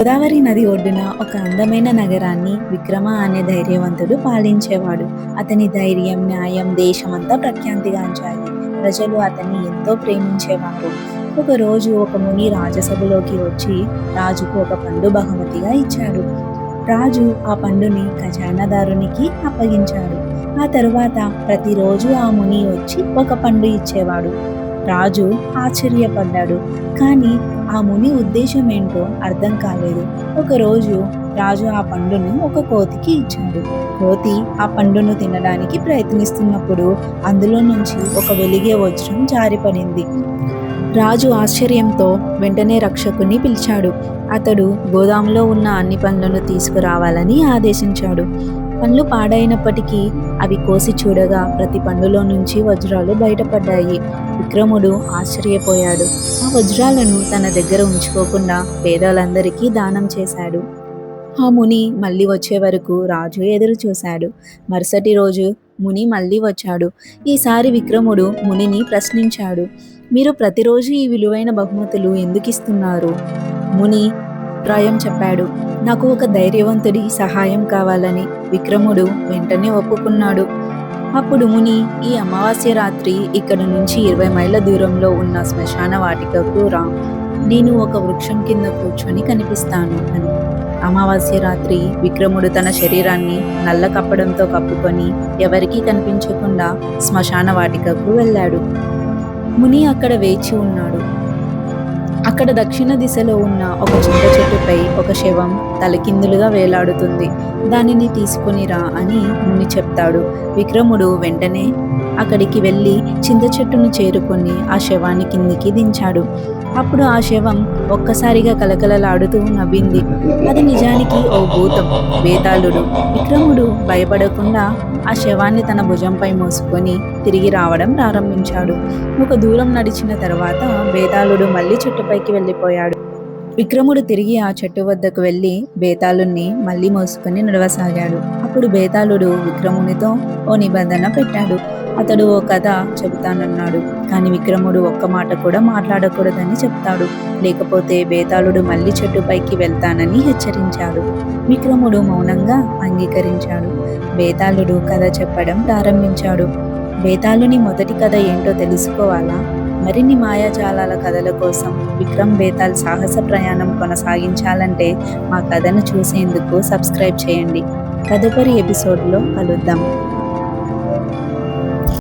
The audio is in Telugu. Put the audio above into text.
గోదావరి నది ఒడ్డున ఒక అందమైన నగరాన్ని విక్రమ అనే ధైర్యవంతుడు పాలించేవాడు. అతని ధైర్యం న్యాయం దేశమంతా ప్రఖ్యాతిగాంచాయి ప్రజలు అతన్ని ఎంతో ప్రేమించేవారు. ఒకరోజు ఒక ముని రాజసభలోకి వచ్చి రాజుకు ఒక పండు బహుమతిగా ఇచ్చాడు. రాజు ఆ పండుని ఖజానాదారునికి అప్పగించాడు. ఆ తరువాత ప్రతిరోజు ఆ ముని వచ్చి ఒక పండు ఇచ్చేవాడు. రాజు ఆశ్చర్యపడ్డాడు. కానీ ఆ ముని ఉద్దేశం ఏంటో అర్థం కాలేదు. ఒకరోజు రాజు ఆ పండును ఒక కోతికి ఇచ్చాడు. కోతి ఆ పండును తినడానికి ప్రయత్నిస్తున్నప్పుడు అందులో నుంచి ఒక వెలిగే వజ్రం జారిపడింది. రాజు ఆశ్చర్యంతో వెంటనే రక్షకుని పిలిచాడు. అతడు గోదాంలో ఉన్న అన్ని పండ్లను తీసుకురావాలని ఆదేశించాడు. పండ్లు పాడైనప్పటికీ అవి కోసి చూడగా ప్రతి పండులో నుంచి వజ్రాలు బయటపడ్డాయి. విక్రముడు ఆశ్చర్యపోయాడు. ఆ వజ్రాలను తన దగ్గర ఉంచుకోకుండా పేదలందరికీ దానం చేశాడు. ఆ ముని మళ్ళీ వచ్చే వరకు రాజు ఎదురు చూశాడు. మరుసటి రోజు ముని మళ్ళీ వచ్చాడు. ఈసారి విక్రముడు మునిని ప్రశ్నించాడు. మీరు ప్రతిరోజు ఈ విలువైన బహుమతులు ఎందుకు ఇస్తున్నారు ముని ప్రాయం చెప్పాడు. నాకు ఒక ధైర్యవంతుడి సహాయం కావాలని విక్రముడు వెంటనే ఒప్పుకున్నాడు. అప్పుడు ముని ఈ అమావాస్య రాత్రి ఇక్కడ నుంచి ఇరవై మైళ్ళ దూరంలో ఉన్న శ్మశాన వాటికకు రా. నేను ఒక వృక్షం కింద కూర్చొని కనిపిస్తాను అని. అమావాస్య రాత్రి విక్రముడు తన శరీరాన్ని నల్ల కప్పడంతో కప్పుకొని ఎవరికీ కనిపించకుండా శ్మశాన వాటికకు వెళ్ళాడు. ముని అక్కడ వేచి ఉన్నాడు. అక్కడ దక్షిణ దిశలో ఉన్న ఒక చింత చెట్టుపై ఒక శవం తలకిందులుగా వేలాడుతుంది. దానిని తీసుకునిరా అని ముని చెప్తాడు. విక్రముడు వెంటనే అక్కడికి వెళ్ళి చింత చెట్టును చేరుకొని ఆ శవాన్ని కిందికి దించాడు. అప్పుడు ఆ శవం ఒక్కసారిగా కలకలలాడుతూ నవ్వింది. అది నిజానికి ఓ భూతం. వేతాళుడు విక్రముడు భయపడకుండా ఆ శవాన్ని తన భుజంపై మోసుకొని తిరిగి రావడం ప్రారంభించాడు. ఒక దూరం నడిచిన తర్వాత బేతాళుడు మళ్ళీ చెట్టుపైకి వెళ్ళిపోయాడు. విక్రముడు తిరిగి ఆ చెట్టు వద్దకు వెళ్ళి బేతాళుణ్ణి మళ్ళీ మోసుకుని నడవసాగాడు. అప్పుడు బేతాళుడు విక్రమునితో ఓ నిబంధన పెట్టాడు. అతడు ఓ కథ చెబుతానన్నాడు. కానీ విక్రముడు ఒక్క మాట కూడా మాట్లాడకూడదని చెప్తాడు. లేకపోతే బేతాళుడు మళ్ళీ చెట్టుపైకి వెళ్తానని హెచ్చరించాడు. విక్రముడు మౌనంగా అంగీకరించాడు. బేతాళుడు కథ చెప్పడం ప్రారంభించాడు. బేతాళుని మొదటి కథ ఏంటో తెలుసుకోవాలా? మరిన్ని మాయాజాలాల కథల కోసం విక్రమ్ బేతాల్ సాహస ప్రయాణం కొనసాగించాలంటే మా కథను చూసేందుకు సబ్స్క్రైబ్ చేయండి. తదుపరి ఎపిసోడ్లో కలుద్దాం.